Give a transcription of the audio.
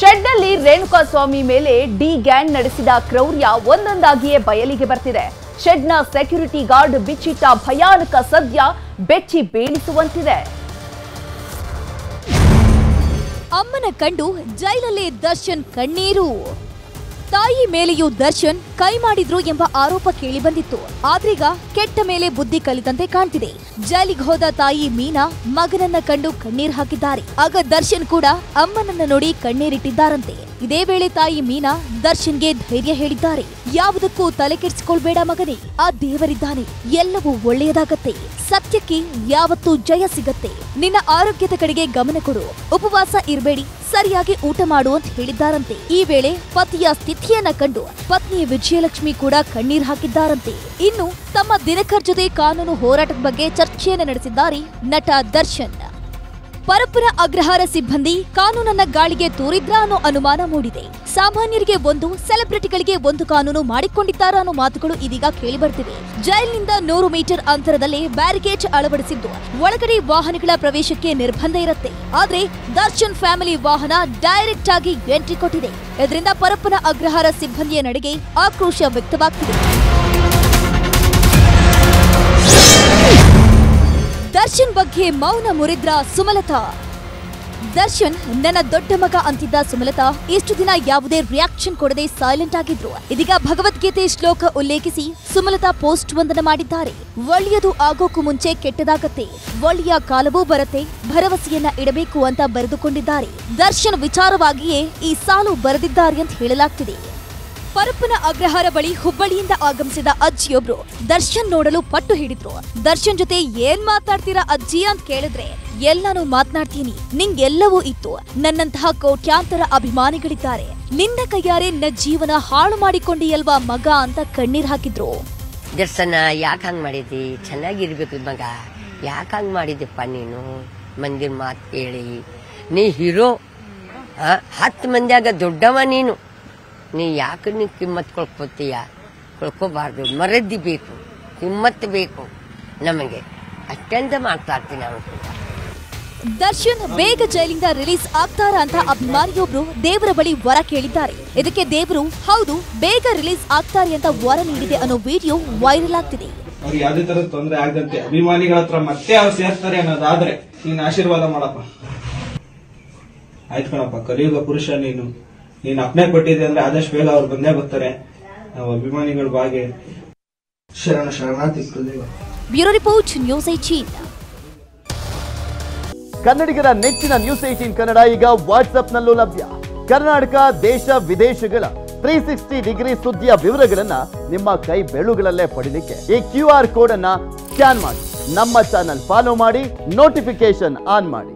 ಶೆಡ್ನಲ್ಲಿ ರೇಣುಕಾ ಸ್ವಾಮಿ ಮೇಲೆ D gang ನಡೆಸಿದ ಕ್ರೌರ್ಯ ಒಂದೊಂದಾಗಿಯೇ ಬಯಲಿಗೆ ಬರ್ತಿದೆ. ಶೆಡ್ನ ಸೆಕ್ಯೂರಿಟಿ ಗಾರ್ಡ್ ಬಿಚ್ಚಿಟ್ಟ ಭಯಾನಕ ಸದ್ಯ ಬೆಚ್ಚಿ ಬೀಳಿಸುವಂತಿದೆ. ಅಮ್ಮನ ಕಂಡು ಜೈಲಲ್ಲೇ ದರ್ಶನ್ ಕಣ್ಣೀರು. ತಾಯಿ ಮೇಲೆಯೂ ದರ್ಶನ್ ಕೈ ಮಾಡಿದ್ರು ಎಂಬ ಆರೋಪ ಕೇಳಿ ಬಂದಿತ್ತು. ಆದ್ರೀಗ ಕೆಟ್ಟ ಮೇಲೆ ಬುದ್ಧಿ ಕಲಿತಂತೆ ಕಾಣ್ತಿದೆ. ಜೈಲಿಗೆ ಹೋದ ತಾಯಿ ಮೀನಾ ಮಗನನ್ನ ಕಂಡು ಕಣ್ಣೀರ್ ಹಾಕಿದ್ದಾರೆ. ಆಗ ದರ್ಶನ್ ಕೂಡ ಅಮ್ಮನನ್ನ ನೋಡಿ ಕಣ್ಣೀರಿಟ್ಟಿದ್ದಾರಂತೆ. ಇದೇ ವೇಳೆ ತಾಯಿ ಮೀನಾ ದರ್ಶನ್ಗೆ ಧೈರ್ಯ ಹೇಳಿದ್ದಾರೆ. ಯಾವುದಕ್ಕೂ ತಲೆ ಕೆಡಿಸಿಕೊಳ್ಬೇಡ ಮಗನೇ. ಆ ದೇವರಿದ್ದಾನೆ. ಎಲ್ಲವೂ ಒಳ್ಳೆಯದಾಗತ್ತೆ. ಸತ್ಯಕ್ಕೆ ಯಾವತ್ತೂ ಜಯ ಸಿಗತ್ತೆ. ನಿನ್ನ ಆರೋಗ್ಯದ ಕಡೆಗೆ ಗಮನ ಕೊಡು. ಉಪವಾಸ ಇರಬೇಡಿ. ಸರಿಯಾಗಿ ಊಟ ಮಾಡು ಅಂತ ಹೇಳಿದ್ದಾರಂತೆ. ಈ ವೇಳೆ ಪತಿಯ ಸ್ಥಿತಿಯನ್ನ ಕಂಡು ಪತ್ನಿ ವಿಜಯಲಕ್ಷ್ಮಿ ಕೂಡ ಕಣ್ಣೀರ್ ಹಾಕಿದ್ದಾರಂತೆ. ಇನ್ನು ತಮ್ಮ ದಿನಕರ್ ಜೊತೆ ಕಾನೂನು ಹೋರಾಟದ ಬಗ್ಗೆ ಚರ್ಚೆಯನ್ನ ನಡೆಸಿದ್ದಾರೆ ನಟ ದರ್ಶನ್. ಪರಪ್ಪನ ಅಗ್ರಹಾರ ಸಿಬ್ಬಂದಿ ಕಾನೂನನ್ನ ಗಾಳಿಗೆ ತೂರಿದ್ರ ಅನ್ನೋ ಅನುಮಾನ ಮೂಡಿದೆ. ಸಾಮಾನ್ಯರಿಗೆ ಒಂದು, ಸೆಲೆಬ್ರಿಟಿಗಳಿಗೆ ಒಂದು ಕಾನೂನು ಮಾಡಿಕೊಂಡಿದ್ದಾರ ಅನ್ನೋ ಮಾತುಗಳು ಇದೀಗ ಕೇಳಿಬರ್ತಿವೆ ಜೈಲಿನಿಂದ ನೂರು ಮೀಟರ್ ಅಂತರದಲ್ಲಿ ಬ್ಯಾರಿಕೇಡ್ ಅಳವಡಿಸಿದ್ದು. ಒಳಗಡೆ ವಾಹನಗಳ ಪ್ರವೇಶಕ್ಕೆ ನಿರ್ಬಂಧ ಇರುತ್ತೆ. ಆದ್ರೆ ದರ್ಶನ್ ಫ್ಯಾಮಿಲಿ ವಾಹನ ಡೈರೆಕ್ಟ್ ಆಗಿ ಎಂಟ್ರಿ ಕೊಟ್ಟಿದೆ. ಇದರಿಂದ ಪರಪ್ಪನ ಅಗ್ರಹಾರ ಸಿಬ್ಬಂದಿಯ ನಡೆಗೆ ಆಕ್ರೋಶ ವ್ಯಕ್ತವಾಗ್ತಿದೆ. ದರ್ಶನ್ ಬಗ್ಗೆ ಮೌನ ಮುರಿದ್ರ ಸುಮಲತಾ. ದರ್ಶನ್, ನನ್ನ ದೊಡ್ಡ ಮಗ ಅಂತಿದ್ದ ಸುಮಲತಾ ಇಷ್ಟು ದಿನ ಯಾವುದೇ ರಿಯಾಕ್ಷನ್ ಕೊಡದೆ ಸೈಲೆಂಟ್ ಆಗಿದ್ರು. ಇದೀಗ ಭಗವದ್ಗೀತೆ ಶ್ಲೋಕ ಉಲ್ಲೇಖಿಸಿ ಸುಮಲತಾ ಪೋಸ್ಟ್ ವಂದನ ಮಾಡಿದ್ದಾರೆ. ಒಳ್ಳೆಯದು ಆಗೋಕು ಮುಂಚೆ ಕೆಟ್ಟದಾಗತ್ತೆ. ಒಳ್ಳೆಯ ಕಾಲವೂ ಬರತ್ತೆ, ಭರವಸೆಯನ್ನ ಇಡಬೇಕು ಅಂತ ಬರೆದುಕೊಂಡಿದ್ದಾರೆ. ದರ್ಶನ್ ವಿಚಾರವಾಗಿಯೇ ಈ ಸಾಲು ಬರೆದಿದ್ದಾರೆ ಅಂತ ಹೇಳಲಾಗ್ತಿದೆ. ಪರಪ್ಪನ ಅಗ್ರಹಾರ ಬಳಿ ಹುಬ್ಬಳ್ಳಿಯಿಂದ ಆಗಮಿಸಿದ ಅಜ್ಜಿಯೊಬ್ರು ದರ್ಶನ್ ನೋಡಲು ಪಟ್ಟು ಹಿಡಿದ್ರು. ದರ್ಶನ್ ಜೊತೆ ಏನ್ ಮಾತಾಡ್ತೀರಾ ಅಜ್ಜಿ ಅಂತ ಕೇಳಿದ್ರೆ ಎಲ್ಲಾನು ಮಾತನಾಡ್ತೀನಿ, ನಿಂಗೆಲ್ಲವೂ ಇತ್ತು. ನನ್ನಂತಹ ಕೋಟ್ಯಾಂತರ ಅಭಿಮಾನಿಗಳಿದ್ದಾರೆ. ನಿನ್ನ ಕೈಯಾರೆ ನನ್ನ ಜೀವನ ಹಾಳು ಮಾಡಿಕೊಂಡಿಯಲ್ವಾ ಮಗ ಅಂತ ಕಣ್ಣೀರ್ ಹಾಕಿದ್ರು. ದರ್ಶನ, ಯಾಕೆ ಹಂಗ್ ಮಾಡಿದ್ದಿ? ಚೆನ್ನಾಗಿರ್ಬೇಕು ಮಗ. ಯಾಕೆ ಹಂಗ್ ಮಾಡಿದ್ದಪ್ಪ ನೀನು? ಮಂದಿರ್ ಮಾತು ಕೇಳಿ ನೀ ಹೀರೋ. ಹತ್ತು ಮಂದಿಯಾಗ ದೊಡ್ಡವ ನೀನು. ನೀ ಯಾಕೆ ನೀ ಕಿಮ್ಮತ್ ಕೊಳ್ಕೋತೀಯ? ಕೊಳ್ಕೋಬಾರ್ದು. ಮರದಿ ಬೇಕು. ಕಿಮ್ಮತ್ ಬೇಕು. ನಮಗೆ ಅತ್ಯಂತ ಮಾಡ್ತಾ ಅವನು ಅವರು ದರ್ಶನ್ ಬೇಗ ಜೈಲಿಂದ ರಿಲೀಸ್ ಆಗ್ತಾರ ಅಂತ ಅಭಿಮಾನಿಯೊಬ್ರು ದೇವರ ಬಳಿ ವರ ಕೇಳಿದ್ದಾರೆ. ಇದಕ್ಕೆ ದೇವರು ಹೌದು ಬೇಗ ರಿಲೀಸ್ ಆಗ್ತಾರೆ ಅಂತ ವರ ನೀಡಿದೆ ಅನ್ನೋ ವಿಡಿಯೋ ವೈರಲ್ ಆಗ್ತಿದೆ. ಅವ್ರಿಗೆ ಯಾವ್ದೇ ತರ ತೊಂದರೆ ಆಗದಂತೆ ಅಭಿಮಾನಿಗಳ ಹತ್ರ ಮತ್ತೆ ಅವ್ರು ಸೇರ್ತಾರೆ ಅನ್ನೋದಾದ್ರೆ ನೀನ್ ಆಶೀರ್ವಾದ ಮಾಡಪ್ಪ. ಆಯ್ತು ಕಣಪ್ಪ ಕಲಿಯುಗ ಪುರುಷ ನೀನು. ನೀನ್ ಅಪ್ನೆ ಕೊಟ್ಟಿದೆ ಅಂದ್ರೆ ಆದಷ್ಟು ಬೇಗ ಅವ್ರು ಬಂದೇ ಬರ್ತಾರೆ. ನಾವು ಅಭಿಮಾನಿಗಳ ಬಾಗೆ. ಶರಣ ಶರಣಾರ್ಥಿ ಬ್ಯೂರೋ ರಿಪೋರ್ಟ್ ನ್ಯೂಸ್ ಐಚಿ ಕನ್ನಡಿಗರ ನೆಚ್ಚಿನ ನ್ಯೂಸ್ ಏಟೀನ್ ಕನ್ನಡ ಈಗ ವಾಟ್ಸ್ಆಪ್ನಲ್ಲೂ ಲಭ್ಯ. ಕರ್ನಾಟಕ ದೇಶ ವಿದೇಶಗಳ ತ್ರೀ ಸಿಕ್ಸ್ಟಿ ಡಿಗ್ರಿ ಸುದ್ದಿಯ ವಿವರಗಳನ್ನ ನಿಮ್ಮ ಕೈ ಬೆಳುಗಳಲ್ಲೇ ಪಡೀಲಿಕ್ಕೆ ಈ ಕ್ಯೂ ಆರ್ ಕೋಡ್ ಅನ್ನ ಸ್ಕ್ಯಾನ್ ಮಾಡಿ. ನಮ್ಮ ಚಾನಲ್ ಫಾಲೋ ಮಾಡಿ ನೋಟಿಫಿಕೇಶನ್ ಆನ್ ಮಾಡಿ.